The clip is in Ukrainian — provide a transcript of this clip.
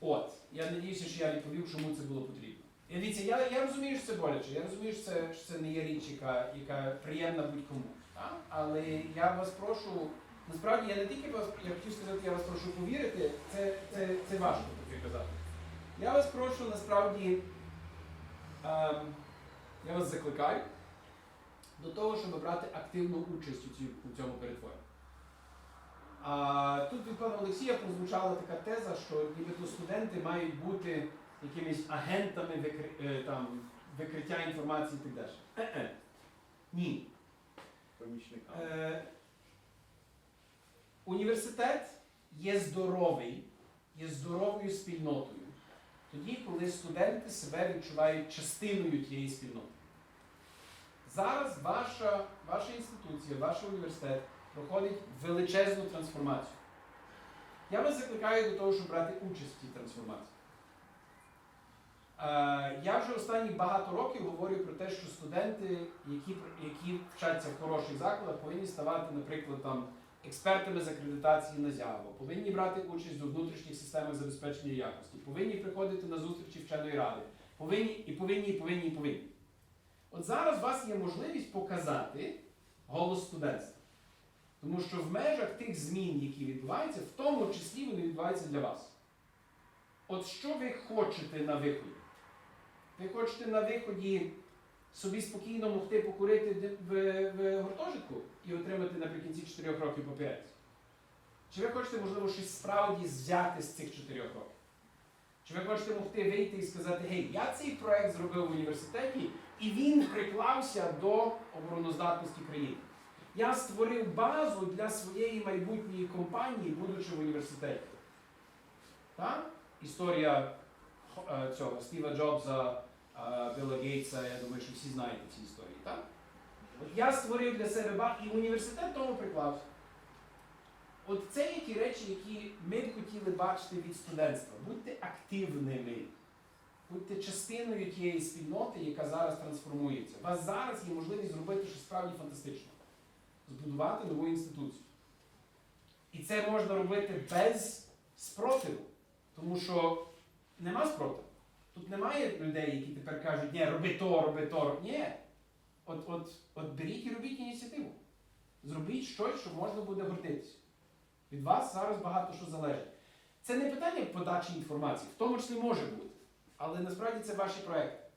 От, я надіюся, що я відповів, чому це було потрібно. І дивіться, я, я розумію, що це боляче, я розумію, що це, що це не є річ, яка, яка приємна будь-кому. Але я вас прошу, насправді я не тільки вас, я хотів сказати, я вас прошу повірити, це, це, це важко таке казати. Я вас прошу насправді, ем, я вас закликаю до того, щоб брати активну участь у, цій, у цьому перетворенні. А тут від пана Олексія прозвучала така теза, що нібито студенти мають бути якимись агентами викри... е, там, викриття інформації і так далі. Е-е. Ні. помічниками. Е, університет є здоровий, є здоровою спільнотою. Тоді, коли студенти себе відчувають частиною тієї спільноти. Зараз ваша, ваша інституція, ваш університет проходить величезну трансформацію. Я вас закликаю до того, щоб брати участь в цій трансформації. Е, Я вже останні багато років говорю про те, що студенти, які, які вчаться в хороших закладах, повинні ставати, наприклад, там, експертами з акредитації на ЗЯВО, повинні брати участь у внутрішніх системах забезпечення якості, повинні приходити на зустрічі вченої ради, повинні і повинні, і повинні, і повинні. От зараз у вас є можливість показати голос студентства. Тому що в межах тих змін, які відбуваються, в тому числі вони відбуваються для вас. От що ви хочете на виході? Ви хочете на виході собі спокійно могти покурити в, в гуртожитку і отримати наприкінці 4 років папірець? Чи ви хочете, можливо, щось справді взяти з цих 4 років? Чи ви хочете могти вийти і сказати, гей, я цей проект зробив в університеті, і він приклався до обороноздатності країни. Я створив базу для своєї майбутньої компанії, будучи в університеті. Так? Історія е, цього Стіва Джобса, е, Білла Гейтса, я думаю, що всі знаєте ці історії. Так? От я створив для себе базу, і університет тому приклався. От це є ті речі, які ми б хотіли бачити від студентства. Будьте активними. Будьте частиною тієї спільноти, яка зараз трансформується. У вас зараз є можливість зробити щось справді фантастичне. Збудувати нову інституцію. І це можна робити без спротиву. Тому що нема спротиву. Тут немає людей, які тепер кажуть, ні, роби то, роби то. Ні. От, от, от беріть і робіть ініціативу. Зробіть щось, що можна буде гордитися. Від вас зараз багато що залежить. Це не питання подачі інформації, в тому числі може бути. Але насправді це ваші проекти.